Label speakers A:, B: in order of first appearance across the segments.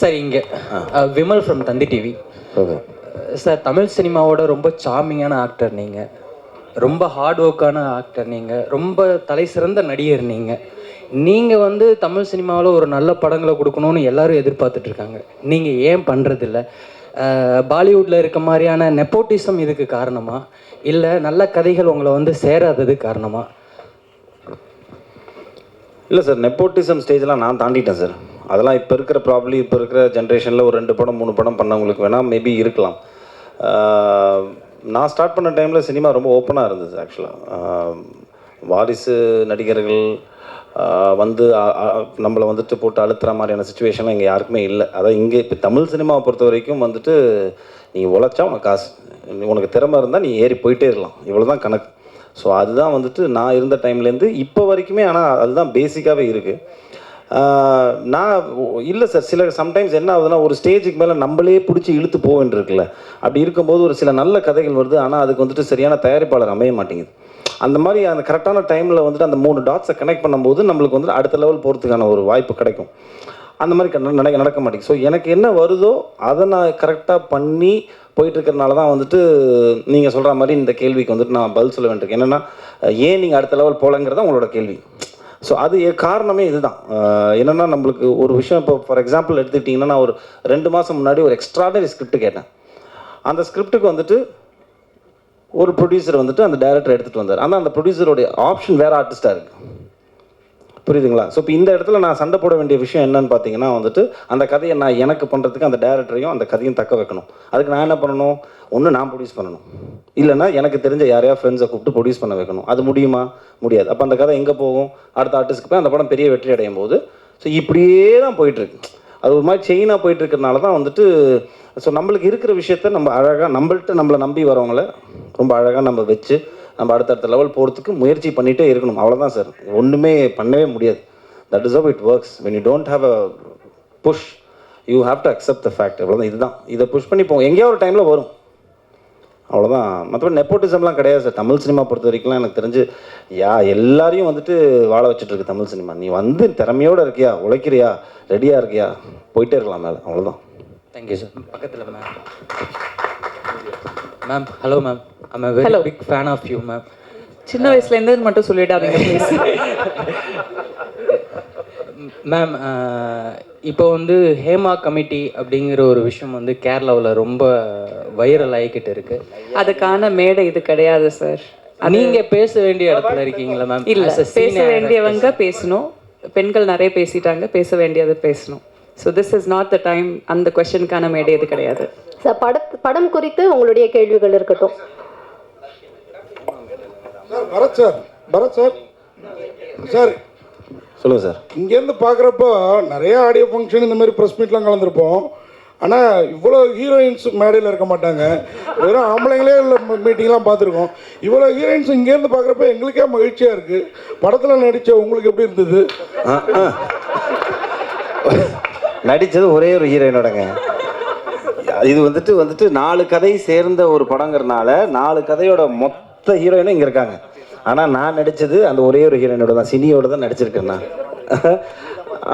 A: Sir இங்கே Vimal from Thanthi TV sir Tamil சினிமாவோட ரொம்ப சாமிங்கான ஆக்டர் நீங்கள் ரொம்ப ஹார்ட் ஒர்க்கான ஆக்டர் நீங்கள் ரொம்ப தலை சிறந்த நடிகர் நீங்கள் நீங்கள் வந்து தமிழ் சினிமாவில் ஒரு நல்ல படங்களை கொடுக்கணும்னு எல்லாரும் எதிர்பார்த்துட்டு இருக்காங்க. நீங்கள் ஏன் பண்ணுறதில்ல பாலிவுட்டில் இருக்க மாதிரியான நெப்போட்டிசம் இதுக்கு காரணமா? இல்லை நல்ல கதைகள் உங்களை வந்து சேராதது காரணமா?
B: இல்லை சார் நெப்போட்டிசம் ஸ்டேஜ்லாம் நான் தாண்டிட்டேன் சார். அதெல்லாம் இப்போ இருக்கிற ப்ராப்ளி இப்போ இருக்கிற ஜென்ரேஷனில் ஒரு ரெண்டு படம் மூணு படம் பண்ணவங்களுக்கு வேணால் மேபி இருக்கலாம். நான் ஸ்டார்ட் பண்ண டைமில் சினிமா ரொம்ப ஓப்பனாக இருந்தது ஆக்சுவலாக வாரிசு நடிகர்கள் வந்து நம்மளை வந்துட்டு போட்டு அழுத்துற மாதிரியான சுச்சுவேஷன்லாம் இங்கே யாருக்குமே இல்லை. அதான் இங்கே இப்போ தமிழ் சினிமாவை பொறுத்த வரைக்கும் வந்துட்டு நீ உழைச்சா உனக்கு காசு உனக்கு திறமை இருந்தால் நீ ஏறி போயிட்டே இருக்கலாம். இவ்வளோ தான் கணக்கு. ஸோ அதுதான் வந்துட்டு நான் இருந்த டைம்லேருந்து இப்போ வரைக்குமே ஆனால் அதுதான் பேசிக்காகவே இருக்குது நான் இல்லை சார் சில சம்டைம்ஸ் என்ன ஆகுதுன்னா ஒரு ஸ்டேஜுக்கு மேலே நம்மளே பிடிச்சி இழுத்து போக வேண்டியிருக்குல்ல அப்படி இருக்கும்போது ஒரு சில நல்ல கதைகள் வருது. ஆனால் அதுக்கு வந்துட்டு சரியான தயாரிப்பாளர் அமைய மாட்டேங்குது. அந்த மாதிரி அந்த கரெக்டான டைமில் வந்துட்டு அந்த மூணு டாட்ஸை கனெக்ட் பண்ணும்போது நம்மளுக்கு வந்துட்டு அடுத்த லெவல் போகிறதுக்கான ஒரு வாய்ப்பு கிடைக்கும். அந்த மாதிரி நடக்க நடக்க மாட்டேங்குது. ஸோ எனக்கு என்ன வருதோ அதை நான் கரெக்டாக பண்ணி போயிட்டுருக்கறனால தான் வந்துட்டு நீங்கள் சொல்கிற மாதிரி இந்த கேள்விக்கு வந்துட்டு நான் பதில் சொல்ல வேண்டியிருக்கேன் என்னென்னா ஏன் நீங்கள் அடுத்த லெவல் போகலங்கிறத உங்களோட கேள்வி. ஸோ அது காரணமே இதுதான். என்னென்னா நம்மளுக்கு ஒரு விஷயம் இப்போ ஃபார் எக்ஸாம்பிள் எடுத்துக்கிட்டிங்கன்னா நான் ஒரு ரெண்டு மாதம் முன்னாடி ஒரு எக்ஸ்ட்ராடனரி ஸ்கிரிப்ட் கேட்டேன். அந்த ஸ்கிரிப்டுக்கு வந்துட்டு ஒரு ப்ரொடியூசர் வந்துட்டு அந்த டேரக்டர் எடுத்துகிட்டு வந்தார். ஆனால் அந்த ப்ரொடியூசருடைய ஆப்ஷன் வேறு ஆர்டிஸ்ட்டாக இருக்குது புரியுதுங்களா? ஸோ இப்போ இந்த இடத்துல நான் சண்டை போட வேண்டிய விஷயம் என்னன்னு பார்த்தீங்கன்னா வந்துட்டு அந்த கதையை நான் எனக்கு பண்ணுறதுக்கு அந்த டேரக்டரையும் அந்த கதையும் தக்க வைக்கணும். அதுக்கு நான் என்ன பண்ணணும்? ஒன்று நான் ப்ரொடியூஸ் பண்ணணும். இல்லைன்னா எனக்கு தெரிஞ்ச யாரையா ஃப்ரெண்ட்ஸை கூப்பிட்டு ப்ரொடியூஸ் பண்ண வைக்கணும். அது முடியுமா? முடியாது. அப்போ அந்த கதை எங்கே போகும்? அடுத்த ஆர்டிஸ்ட்க்கு போய் அந்த படம் பெரிய வெற்றி அடையும் போது. ஸோ இப்படியே தான் போயிட்டுருக்கு அது ஒரு மாதிரி செயினாக போயிட்டு தான் வந்துட்டு ஸோ நம்மளுக்கு இருக்கிற விஷயத்த நம்ம அழகாக நம்மள்கிட்ட நம்மளை நம்பி வரவங்கள ரொம்ப அழகாக நம்ம வச்சு நம்ம அடுத்தடுத்த லெவல் போகிறதுக்கு முயற்சி பண்ணிகிட்டே இருக்கணும். அவ்வளோதான் சார் ஒன்றுமே பண்ணவே முடியாது. That is how it works when you don't have a push you have to accept the fact அவ்வளோதான் இதுதான். இதை புஷ் பண்ணி போவோம் எங்கேயோ ஒரு டைமில் வரும். அவ்வளோதான் மற்றபடி நெப்போட்டிசம்லாம் கிடையாது சார் தமிழ் சினிமா பொறுத்த வரைக்கும்லாம் எனக்கு தெரிஞ்சு யா எல்லாரையும் வந்துட்டு வாழ வச்சுட்டு இருக்கு தமிழ் சினிமா நீ வந்து திறமையோடு இருக்கியா? உழைக்கிறியா? ரெடியாக இருக்கியா? போயிட்டே இருக்கலாம் மேலே. அவ்வளோதான்
A: தேங்க்யூ சார் பக்கத்தில் ma'am hello ma'am I'm very
C: Hello.
A: Big fan of you ma'am
C: சின்ன வயசுல இருந்து மட்டும் சொல்லிடாதீங்க ப்ளீஸ்
A: மேம் இப்போ வந்து ஹேமா கமிட்டி அப்படிங்கிற ஒரு விஷயம் வந்து கேரளாவில் ரொம்ப வைரல் ஆகிக்கிட்டு இருக்கு.
C: அதுக்கான மேடை இது கிடையாது சார்
A: நீங்க பேச வேண்டிய இடத்துல இருக்கீங்களா மேம்
C: இல்ல பேச வேண்டியவங்க பேசணும். பெண்கள் நிறைய பேசிட்டாங்க பேச வேண்டியது பேசணும். So this is not the time அந்த கொஸ்டினுக்கான மேடை இது கிடையாது.
D: சார் பட படம் குறித்து உங்களுடைய கேள்விகள் இருக்கட்டும்.
E: Sir Bharath sir Bharath sir. Sir
B: சொல்லுங்கள் சார்.
E: இங்கேருந்து பார்க்குறப்போ நிறைய ஆடியோ ஃபங்க்ஷன் இந்த மாதிரி ப்ரெஸ் மீட்லாம் கலந்துருப்போம். ஆனால் இவ்வளோ ஹீரோயின்ஸ் மேடையில் இருக்க மாட்டாங்க. வெறும் ஆம்பளைங்களே உள்ள மீட்டிங்லாம் பார்த்துருக்கோம். இவ்வளோ ஹீரோயின்ஸ் இங்கேருந்து பார்க்குறப்ப எங்களுக்கே மகிழ்ச்சியாக இருக்குது படத்தில் நடித்த உங்களுக்கு எப்படி இருந்தது.
B: நடித்தது ஒரே ஒரு ஹீரோயினோடங்க இது வந்துட்டு வந்துட்டு நாலு கதை சேர்ந்த ஒரு படங்கிறனால நாலு கதையோட மொத்த ஹீரோயினும் இங்கே இருக்காங்க. ஆனால் நான் நடித்தது அந்த ஒரே ஒரு ஹீரோயினோட தான் சினியோட தான் நடிச்சிருக்கேன் நான்.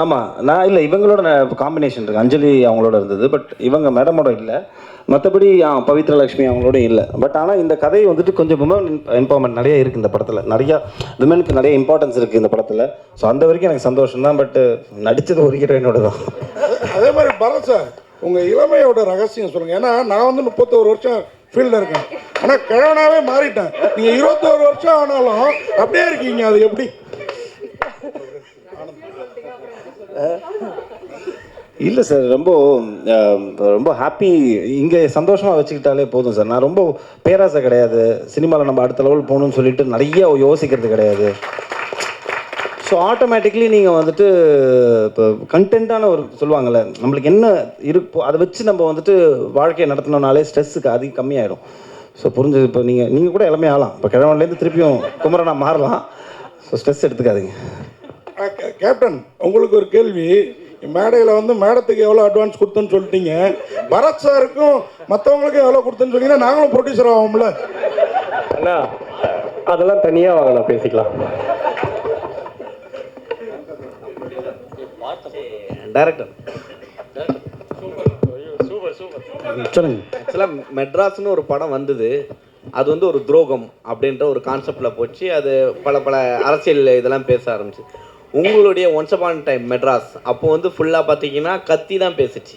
B: ஆமாம் நான் இல்லை இவங்களோட காம்பினேஷன் இருக்குது அஞ்சலி அவங்களோட இருந்தது பட் இவங்க மேடமோட இல்லை. மற்றபடி பவித்ரலக்ஷ்மி அவங்களோட இல்லை. பட் ஆனால் இந்த கதை வந்துட்டு கொஞ்சம் விமன் எம்பவர்மெண்ட் நிறைய இருக்குது இந்த படத்தில். நிறையா விமனுக்கு நிறைய இம்பார்ட்டன்ஸ் இருக்குது இந்த படத்தில். ஸோ அந்த வரைக்கும் எனக்கு சந்தோஷம் தான் பட் நடித்தது ஒரு ஹீரோயினோட தான்.
E: அதே மாதிரி பரத் சார் உங்கள் இளமையோட ரகசியம் சொல்லுங்கள் ஏன்னா நான் வந்து முப்பத்தோரு வருஷம் ஃபீல்டில் இருக்கேன். ஆனால் கிழவனாகவே மாறிட்டேன். நீங்கள் இருபத்தோரு வருஷம் ஆனாலும் அப்படியே இருக்கீங்க. அது எப்படி?
B: இல்லை சார் ரொம்ப ரொம்ப ஹாப்பி இங்கே சந்தோஷமாக வச்சுக்கிட்டாலே போதும் சார். நான் ரொம்ப பேராசை கிடையாது. சினிமாவில் நம்ம அடுத்த லெவல் போகணும்னு சொல்லிட்டு நிறைய யோசிக்கிறது கிடையாது. ஸோ ஆட்டோமேட்டிக்லி நீங்கள் வந்துட்டு இப்போ கண்டென்ட்டான ஒரு சொல்லுவாங்கள்ல நம்மளுக்கு என்ன இருப்போ அதை வச்சு நம்ம வந்துட்டு வாழ்க்கையை நடத்தினோம்னாலே ஸ்ட்ரெஸ்ஸுக்கு அதிகம் கம்மியாயிடும் ஸோ புரிஞ்சது இப்போ நீங்கள் நீங்கள் கூட எல்லாமே ஆகலாம் இப்போ கிழவன்லேருந்து திருப்பியும் குமரனா மாறலாம். ஸோ ஸ்ட்ரெஸ் எடுத்துக்காதீங்க.
E: கேப்டன் உங்களுக்கு ஒரு கேள்வி. மேடையில் வந்து மேடத்துக்கு எவ்வளோ அட்வான்ஸ் கொடுத்தேன்னு சொல்லிட்டீங்க. பரத் சாருக்கும் மற்றவங்களுக்கும் எவ்வளோ கொடுத்தேன்னு சொன்னீங்கன்னா நாங்களும் ப்ரொடியூசர் ஆகும்ல
F: அண்ணா அதெல்லாம் தனியாக வாங்கண்ணா பேசிக்கலாம்.
B: டேரக்டர்
G: சொல்லுங்க.
H: ஆக்சுவலாக மெட்ராஸ்னு ஒரு படம் வந்தது. அது வந்து ஒரு துரோகம் அப்படின்ற ஒரு கான்செப்டில் போச்சு. அது பல பல அரசியல் இதெல்லாம் பேச ஆரம்பிச்சு. உங்களுடைய ஒன்ஸ் அப்பான் டைம் மெட்ராஸ் அப்போ வந்து ஃபுல்லாக பார்த்தீங்கன்னா கத்தி தான் பேசுச்சு.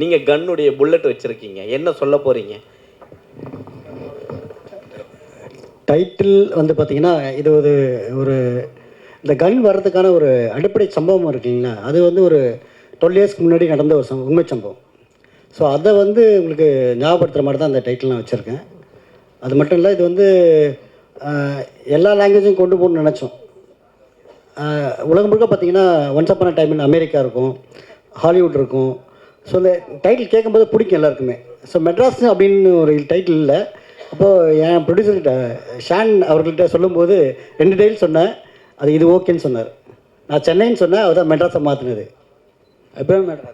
H: நீங்கள் கன்னுடைய புல்லட் வச்சுருக்கீங்க. என்ன சொல்ல போகிறீங்க
G: டைட்டில் வந்து பார்த்தீங்கன்னா இது ஒரு ஒரு இந்த கன் வர்றதுக்கான ஒரு அடிப்படை சம்பவம் இருக்குங்களா அது வந்து ஒரு டுவெல் இயர்ஸ்க்கு முன்னாடி நடந்த ஒரு சம்பவம் உண்மை சம்பவம். ஸோ அதை வந்து உங்களுக்கு ஞாபகப்படுத்துகிற மாதிரி தான் அந்த டைட்டில் நான் வச்சுருக்கேன். அது மட்டும் இல்லை இது வந்து எல்லா லாங்குவேஜும் கொண்டு போகணும்னு நினச்சோம். உலகம் முழுக்க பார்த்தீங்கன்னா once upon a time in America இருக்கும் ஹாலிவுட் இருக்கும். ஸோ இந்த டைட்டில் கேட்கும்போது பிடிக்கும் எல்லாருக்குமே. ஸோ மெட்ராஸ் அப்படின்னு ஒரு டைட்டில் இல்லை. அப்போது என் ப்ரொடியூசர்கிட்ட ஷான் அவர்கள்ட்ட சொல்லும்போது ரெண்டு டைட்டில் சொன்னேன். அது இது ஓகேன்னு சொன்னார். நான் சென்னைன்னு சொன்னேன் அவர் தான் மெட்ராஸை மாற்றினது
I: அப்போ மேடம்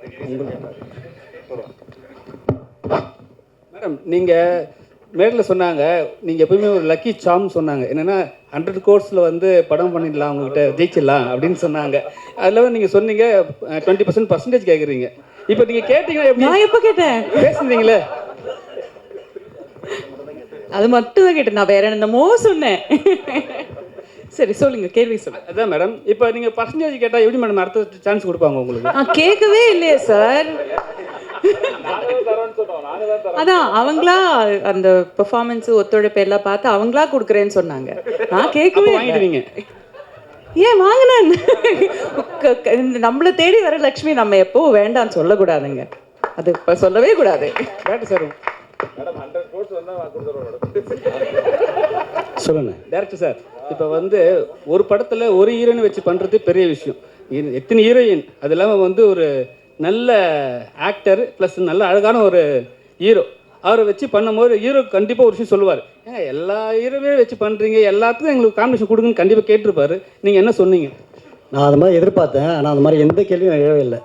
I: மேடம் நீங்கள் மேடில் சொன்னாங்க நீங்கள் எப்பவுமே ஒரு லக்கி சாம் சொன்னாங்க. என்னென்னா ஹண்ட்ரட் கோர்ஸில் வந்து படம் பண்ணிடலாம் உங்ககிட்ட ஜெயிச்சிடலாம் அப்படின்னு சொன்னாங்க. அதில் நீங்கள் சொன்னீங்க டுவெண்ட்டி பர்சன்ட் பர்சன்டேஜ் கேட்குறீங்க இப்போ நீங்கள் கேட்டிங்கன்னா எப்படி?
C: நான் எப்போ கேட்டேன்?
I: பேசுனீங்களே.
C: அது மட்டும் தான் கேட்டேன். நான் வேற என்னமோ சொன்னேன். சரி சொல்லுங்க கேள்வி சொல்லுங்க.
I: அதான் மேடம் இப்போ நீங்கள் பர்சன்டேஜ் கேட்டால் எப்படி மேடம் அடுத்த சான்ஸ் கொடுப்பாங்க உங்களுக்கு?
C: நான் கேட்கவே இல்லையே சார் அதான் அவங்களா அந்த பெர்ஃபார்மன்ஸ் ஒத்துழைப்பு எல்லாம் பார்த்து அவங்களா கொடுக்குறேன்னு சொன்னாங்க. நான் கேட்கவே.
I: வாங்கிடுவீங்க.
C: ஏன் வாங்கினேன் நம்மளை தேடி வர லக்ஷ்மி நம்ம எப்போ வேண்டாம்னு சொல்லக்கூடாதுங்க. அது இப்போ சொல்லவே கூடாது.
I: சார்
G: சொல்லுங்கள்
I: டேரக்டர் சார் இப்போ வந்து ஒரு படத்தில் ஒரு ஹீரோயின் வச்சு பண்ணுறது பெரிய விஷயம். எத்தனை ஹீரோயின் அது இல்லாமல் வந்து ஒரு நல்ல ஆக்டர் ப்ளஸ் நல்ல அழகான ஒரு ஹீரோ அவரை வச்சு பண்ணும்போது ஹீரோ கண்டிப்பாக ஒரு விஷயம் சொல்லுவார். ஏங்க எல்லா ஹீரோவே வச்சு பண்ணுறீங்க எல்லாத்துக்கும் எங்களுக்கு காம்பினேஷன் கொடுங்கன்னு கண்டிப்பாக கேட்டிருப்பாரு. நீங்கள் என்ன சொன்னீங்க?
G: நான் அது மாதிரி எதிர்பார்த்தேன். ஆனால் அந்த மாதிரி எந்த கேள்வியும் எழவே இல்லை.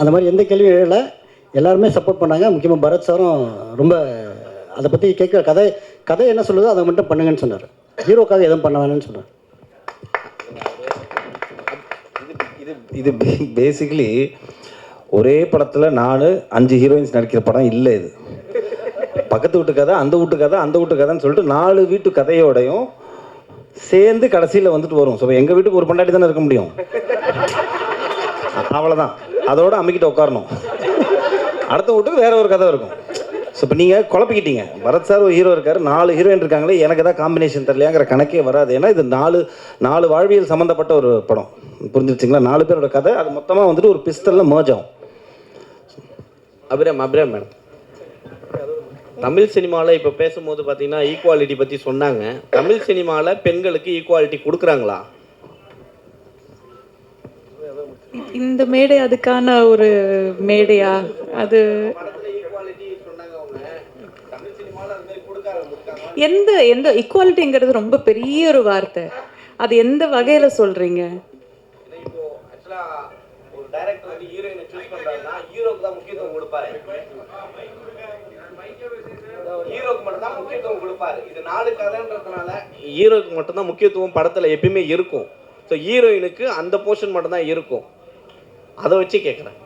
G: அந்த மாதிரி எந்த கேள்வியும் எழலை. எல்லாருமே சப்போர்ட் பண்ணாங்க. முக்கியமாக பரத் சாரும் ரொம்ப அதை பற்றி கேட்க கதை கதை என்ன சொல்லுதோ அதை மட்டும் பண்ணுங்கன்னு சொன்னார். ஹீரோக்காக எதுவும் பண்ண வேணும்னு சொன்னார்.
B: இது இது பேசிக்கலி ஒரே படத்தில் நான் அஞ்சு ஹீரோயின்ஸ் நடிக்கிற படம் இல்லை இது. பக்கத்து வீட்டு கதை அந்த வீட்டு கதை அந்த வீட்டு கதைன்னு சொல்லிட்டு நாலு வீட்டு கதையோடையும் சேர்ந்து கடைசியில் வந்துட்டு வரும். ஸோ எங்கள் வீட்டுக்கு ஒரு பண்டாட்டி தானே இருக்க முடியும்? அவ்வளோதான் அதோட அம்மிக்கிட்ட உட்காரணும். அடுத்த வீட்டுக்கு வேற ஒரு கதை இருக்கும். ஸோ இப்போ நீங்கள் குழப்பிக்கிட்டீங்க. பரத் சார் ஒரு ஹீரோ இருக்கார். நாலு ஹீரோயின் இருக்காங்களே எனக்கு தான் காம்பினேஷன் தெரியலையாங்கிற கணக்கே வராது. ஏன்னா இது நாலு நாலு வாழ்வியல் சம்மந்தப்பட்ட ஒரு படம். புரிஞ்சிருச்சிங்களா? நாலு பேரோட கதை அது மொத்தமாக வந்துட்டு ஒரு பிஸ்தலில் merge ஆகும்.
H: அபிராம் அபிராம் மேடம். தமிழ் சினிமாவில் இப்போ பேசும்போது பார்த்தீங்கன்னா ஈக்குவாலிட்டி பற்றி சொன்னாங்க. தமிழ் சினிமாவில் பெண்களுக்கு ஈக்குவாலிட்டி கொடுக்குறாங்களா?
C: இந்த மேடை அதுக்கான ஒரு மேடையா? அது எந்த எந்த ஈக்குவாலிட்டிங்கிறது ரொம்ப பெரிய ஒரு வார்த்தை. அது எந்த வகையில சொல்றீங்க
H: இப்போ ஆக்சுவலாக ஒரு டைரக்டர் வந்து ஹீரோயினை சூஸ் பண்ணுறாருன்னா ஹீரோக்கு தான் முக்கியத்துவம் கொடுப்பாரு. ஹீரோக்கு மட்டும் தான் முக்கியத்துவம் கொடுப்பாரு. இது நாலு கதைன்றதுனால ஹீரோக்கு மட்டும் தான் முக்கியத்துவம் படத்தில் எப்பயுமே இருக்கும். ஸோ ஹீரோயினுக்கு அந்த போர்ஷன் மட்டும் தான் இருக்கும். அதை வச்சு கேட்குறேன்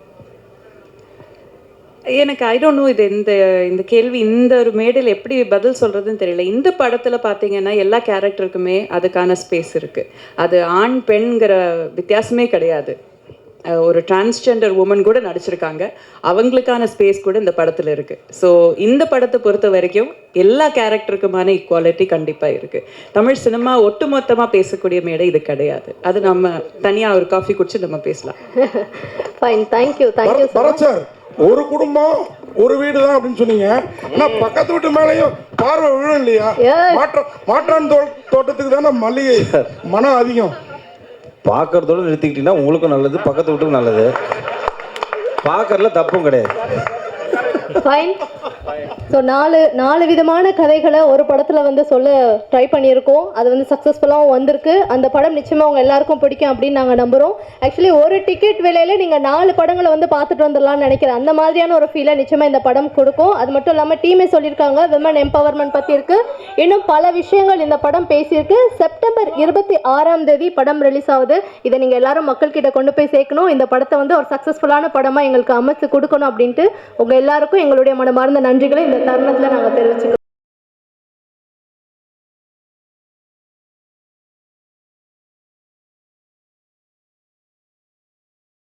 C: எனக்கு ஐ டோன்ட் நோ இது இந்த இந்த கேள்வி இந்த ஒரு மேடையில் எப்படி பதில் சொல்கிறதுன்னு தெரியல. இந்த படத்தில் பார்த்தீங்கன்னா எல்லா கேரக்டருக்குமே அதுக்கான ஸ்பேஸ் இருக்குது அது ஆண் பெண்கிற வித்தியாசமே கிடையாது. ஒரு டிரான்ஸ்ஜெண்டர் உமன் கூட நடிச்சிருக்காங்க. அவங்களுக்கான ஸ்பேஸ் கூட இந்த படத்தில் இருக்குது ஸோ இந்த படத்தை பொறுத்த வரைக்கும் எல்லா கேரக்டருக்குமான ஈக்குவாலிட்டி கண்டிப்பாக இருக்குது தமிழ் சினிமா ஒட்டுமொத்தமாக பேசக்கூடிய மேடை இது கிடையாது. அது நம்ம தனியாக ஒரு காஃபி குடிச்சு நம்ம பேசலாம்.
D: ஃபைன் தேங்க்யூ தேங்க்யூ
E: ஒரு குடும்பம் ஒரு வீடு தான் அப்படின்னு சொன்னீங்க. ஆனா பக்கத்து வீட்டு மேலேயும் பார்வை விழும் இல்லையா. மாற்றம் மாற்றான் தோட்டத்துக்கு தானே மல்லிகை மனம் அதிகம்.
B: பார்க்கறதோட நிறுத்திக்கிட்டீங்கன்னா உங்களுக்கும் நல்லது பக்கத்து வீட்டுக்கும் நல்லது. பார்க்கறதுல தப்பும் கிடையாது.
D: ஃபைன் ஸோ நாலு நாலு விதமான கதைகளை ஒரு படத்தில் வந்து சொல்ல ட்ரை பண்ணியிருக்கோம். அது வந்து சக்ஸஸ்ஃபுல்லாகவும் வந்திருக்கு. அந்த படம் நிச்சயமாக அவங்க எல்லாருக்கும் பிடிக்கும் அப்படின்னு நாங்கள் நம்புகிறோம் ஆக்சுவலி ஒரு டிக்கெட் விலையில நீங்கள் நாலு படங்களை வந்து பார்த்துட்டு வந்துடலாம்னு நினைக்கிறேன். அந்த மாதிரியான ஒரு ஃபீலை நிச்சயமாக இந்த படம் கொடுக்கும். அது மட்டும் இல்லாமல் டீமே சொல்லியிருக்காங்க. விமன் எம்பவர்மெண்ட் பற்றி இருக்கு. இன்னும் பல விஷயங்கள் இந்த படம் பேசியிருக்கு. செப்டம்பர் இருபத்தி ஆறாம் தேதி படம் ரிலீஸ் ஆகுது. இதை நீங்கள் எல்லாரும் மக்கள்கிட்ட கொண்டு போய் சேர்க்கணும். இந்த படத்தை வந்து ஒரு சக்ஸஸ்ஃபுல்லான படமாக எங்களுக்கு அமைச்சு கொடுக்கணும் அப்படின்ட்டு உங்கள் எல்லாருக்கும் எங்களுடைய மனமார்ந்த நன்றிகளை இந்த தருணத்தில் நாங்கள் தெரிவிச்சுக்கிறோம்.